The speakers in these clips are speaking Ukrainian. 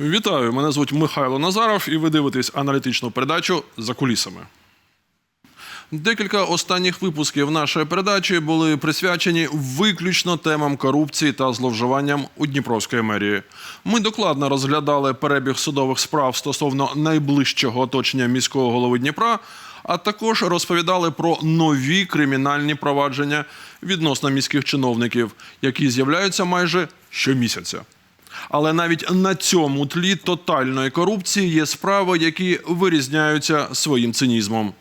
Вітаю! Мене звуть Михайло Назаров, і ви дивитесь аналітичну передачу за кулісами. Декілька останніх випусків нашої передачі були присвячені виключно темам корупції та зловживанням у Дніпровської мерії. Ми докладно розглядали перебіг судових справ стосовно найближчого оточення міського голови Дніпра, а також розповідали про нові кримінальні провадження відносно міських чиновників, які з'являються майже щомісяця. Але навіть на цьому тлі тотальної корупції є справи, які вирізняються своїм цинізмом.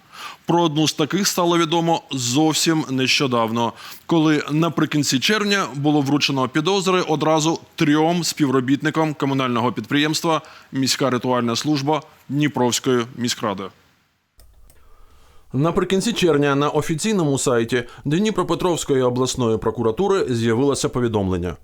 Про одну з таких стало відомо зовсім нещодавно, коли наприкінці червня було вручено підозри одразу трьом співробітникам комунального підприємства Міська ритуальна служба Дніпровської міськради. Наприкінці червня на офіційному сайті Дніпропетровської обласної прокуратури з'явилося повідомлення.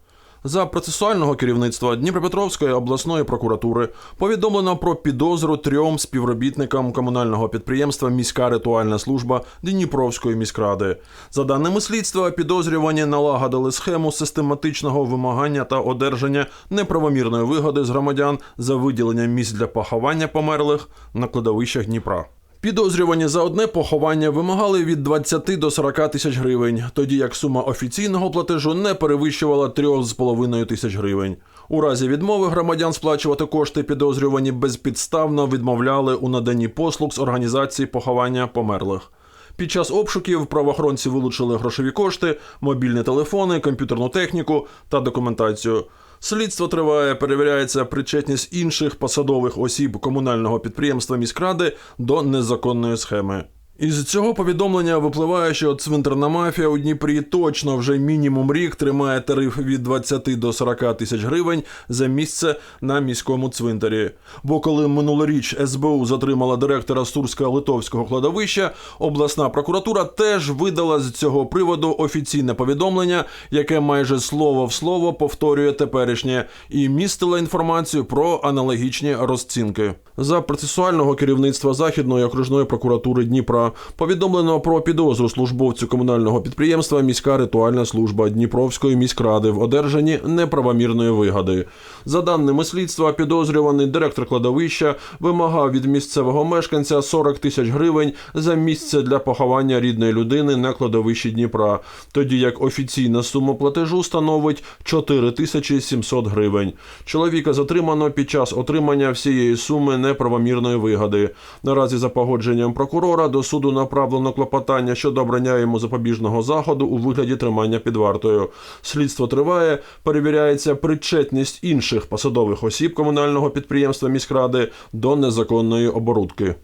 За процесуального керівництва Дніпропетровської обласної прокуратури повідомлено про підозру трьом співробітникам комунального підприємства Міська ритуальна служба Дніпровської міськради. За даними слідства, підозрювані налагодили схему систематичного вимагання та одержання неправомірної вигоди з громадян за виділення місць для поховання померлих на кладовищах Дніпра. Підозрювані за одне поховання вимагали від 20 до 40 тисяч гривень, тоді як сума офіційного платежу не перевищувала 3,5 тисяч гривень. У разі відмови громадян сплачувати кошти підозрювані безпідставно відмовляли у наданні послуг з організації поховання померлих. Під час обшуків правоохоронці вилучили грошові кошти, мобільні телефони, комп'ютерну техніку та документацію. Слідство триває, перевіряється причетність інших посадових осіб комунального підприємства міськради до незаконної схеми. Із цього повідомлення випливає, що цвинтарна мафія у Дніпрі точно вже мінімум рік тримає тариф від 20 до 40 тисяч гривень за місце на міському цвинтарі. Бо коли минулоріч СБУ затримала директора Сурсько-Литовського кладовища, обласна прокуратура теж видала з цього приводу офіційне повідомлення, яке майже слово в слово повторює теперішнє, і містило інформацію про аналогічні розцінки. За процесуального керівництва Західної окружної прокуратури Дніпра повідомлено про підозру службовцю комунального підприємства Міська ритуальна служба Дніпровської міськради в одержанні неправомірної вигоди. За даними слідства, підозрюваний директор кладовища вимагав від місцевого мешканця 40 тисяч гривень за місце для поховання рідної людини на кладовищі Дніпра, тоді як офіційна сума платежу становить 4 тисячі 700 гривень. Чоловіка затримано під час отримання всієї суми неправомірної вигоди. Наразі за погодженням прокурора до суду направлено клопотання щодо обрання йому запобіжного заходу у вигляді тримання під вартою. Слідство триває, перевіряється причетність інших посадових осіб комунального підприємства міськради до незаконної оборудки.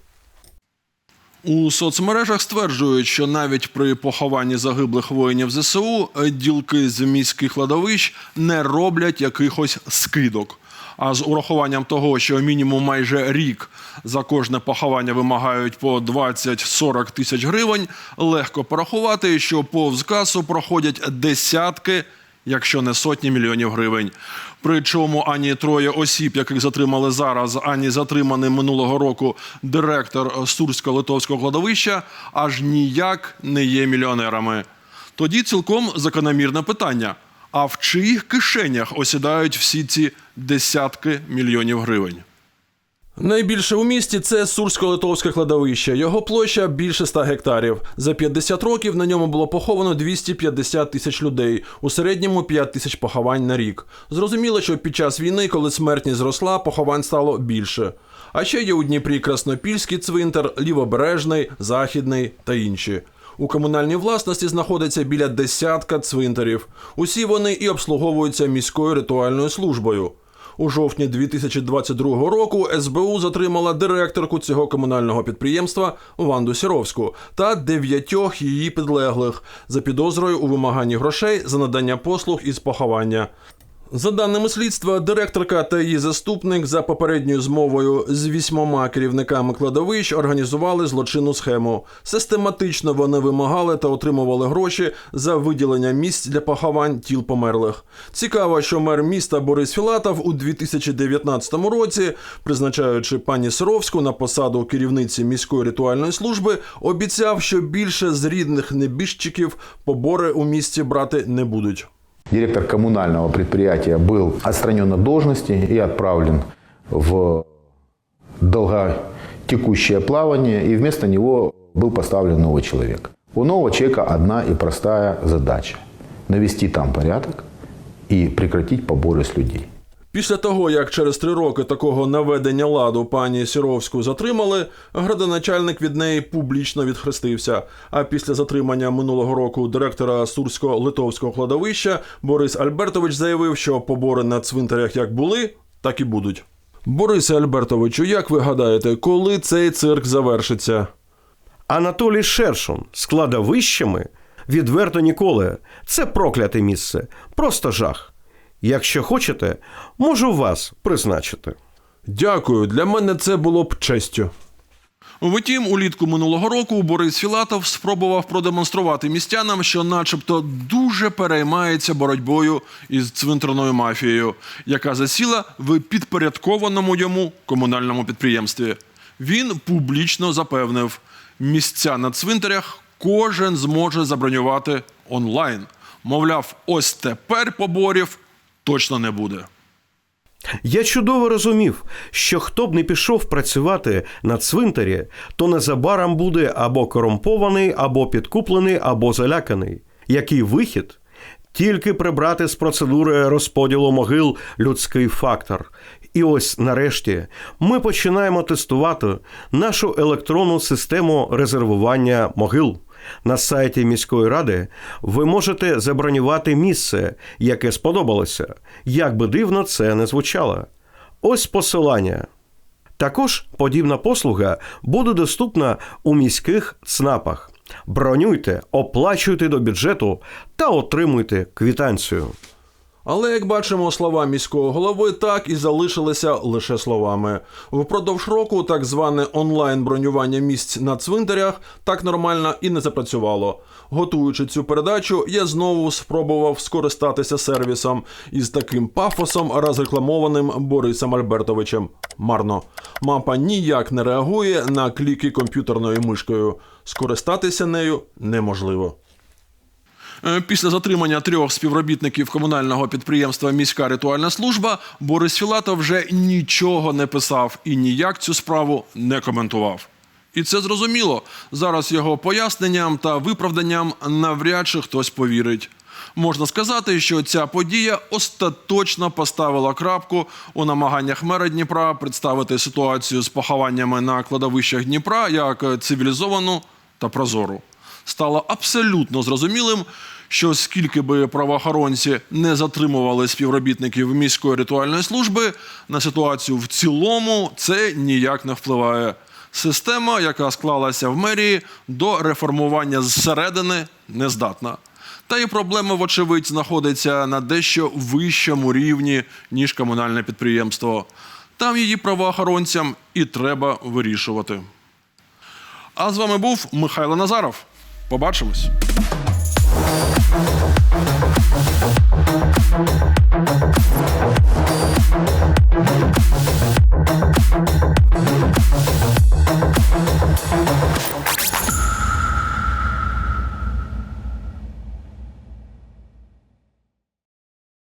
У соцмережах стверджують, що навіть при похованні загиблих воїнів ЗСУ ділки з міських кладовищ не роблять якихось скидок. А з урахуванням того, що мінімум майже рік за кожне поховання вимагають по 20-40 тисяч гривень, легко порахувати, що повз касу проходять десятки, якщо не сотні мільйонів гривень. Причому ані троє осіб, яких затримали зараз, ані затриманий минулого року директор Сурсько-Литовського кладовища, аж ніяк не є мільйонерами. Тоді цілком закономірне питання: а в чиїх кишенях осідають всі ці десятки мільйонів гривень? Найбільше у місті це Сурсько-Литовське кладовище. Його площа більше 100 гектарів. За 50 років на ньому було поховано 250 тисяч людей, у середньому 5 тисяч поховань на рік. Зрозуміло, що під час війни, коли смертність зросла, поховань стало більше. А ще є у Дніпрі Краснопільський цвинтар, Лівобережний, Західний та інші. У комунальній власності знаходиться біля десятка цвинтарів. Усі вони і обслуговуються міською ритуальною службою. У жовтні 2022 року СБУ затримала директорку цього комунального підприємства Ванду Сіровську та дев'ятьох її підлеглих за підозрою у вимаганні грошей за надання послуг із поховання. За даними слідства, директорка та її заступник за попередньою змовою з вісьмома керівниками кладовищ організували злочинну схему. Систематично вони вимагали та отримували гроші за виділення місць для поховань тіл померлих. Цікаво, що мер міста Борис Філатов у 2019 році, призначаючи пані Сировську на посаду керівниці міської ритуальної служби, обіцяв, що більше з рідних небіжчиків побори у місті брати не будуть. Директор коммунального предприятия был отстранен от должности и отправлен в долготекущее плавание, и вместо него был поставлен новый человек. У нового человека одна и простая задача – навести там порядок и прекратить поборы с людей. Після того, як через три роки такого наведення ладу пані Сіровську затримали, градоначальник від неї публічно відхрестився. А після затримання минулого року директора Сурсько-Литовського кладовища Борис Альбертович заявив, що побори на цвинтарях як були, так і будуть. Борисе Альбертовичу, як ви гадаєте, коли цей цирк завершиться? Анатолій Шершун з кладовищами відверто ніколи. Це прокляте місце, просто жах. Якщо хочете, можу вас призначити. Дякую, для мене це було б честю. Втім, улітку минулого року Борис Філатов спробував продемонструвати містянам, що, начебто, дуже переймається боротьбою із цвинтарною мафією, яка засіла в підпорядкованому йому комунальному підприємстві. Він публічно запевнив, місця на цвинтарях кожен зможе забронювати онлайн. Мовляв, ось тепер поборів точно не буде. Я чудово розумів, що хто б не пішов працювати на цвинтарі, то незабаром буде або корумпований, або підкуплений, або заляканий. Який вихід? Тільки прибрати з процедури розподілу могил людський фактор. І ось нарешті ми починаємо тестувати нашу електронну систему резервування могил. На сайті міської ради ви можете забронювати місце, яке сподобалося, як би дивно це не звучало. Ось посилання. Також подібна послуга буде доступна у міських ЦНАПах. Бронюйте, оплачуйте до бюджету та отримуйте квітанцію. Але як бачимо, слова міського голови так і залишилися лише словами. Впродовж року так зване онлайн бронювання місць на цвинтарях так нормально і не запрацювало. Готуючи цю передачу, я знову спробував скористатися сервісом із таким пафосом, розрекламованим Борисом Альбертовичем. Марно. Мапа ніяк не реагує на кліки комп'ютерною мишкою. Скористатися нею неможливо. Е, Після затримання трьох співробітників комунального підприємства Міська ритуальна служба Борис Філатов вже нічого не писав і ніяк цю справу не коментував. І це зрозуміло. Зараз його поясненням та виправданням навряд чи хтось повірить. Можна сказати, що ця подія остаточно поставила крапку у намаганнях мера Дніпра представити ситуацію з похованнями на кладовищах Дніпра як цивілізовану та прозору стало абсолютно зрозумілим, що скільки би правоохоронці не затримували співробітників міської ритуальної служби, на ситуацію в цілому це ніяк не впливає. Система, яка склалася в мерії, до реформування зсередини не здатна. Та і проблема, вочевидь, знаходиться на дещо вищому рівні, ніж комунальне підприємство. Там її правоохоронцям і треба вирішувати. А з вами був Михайло Назаров. Побачимось.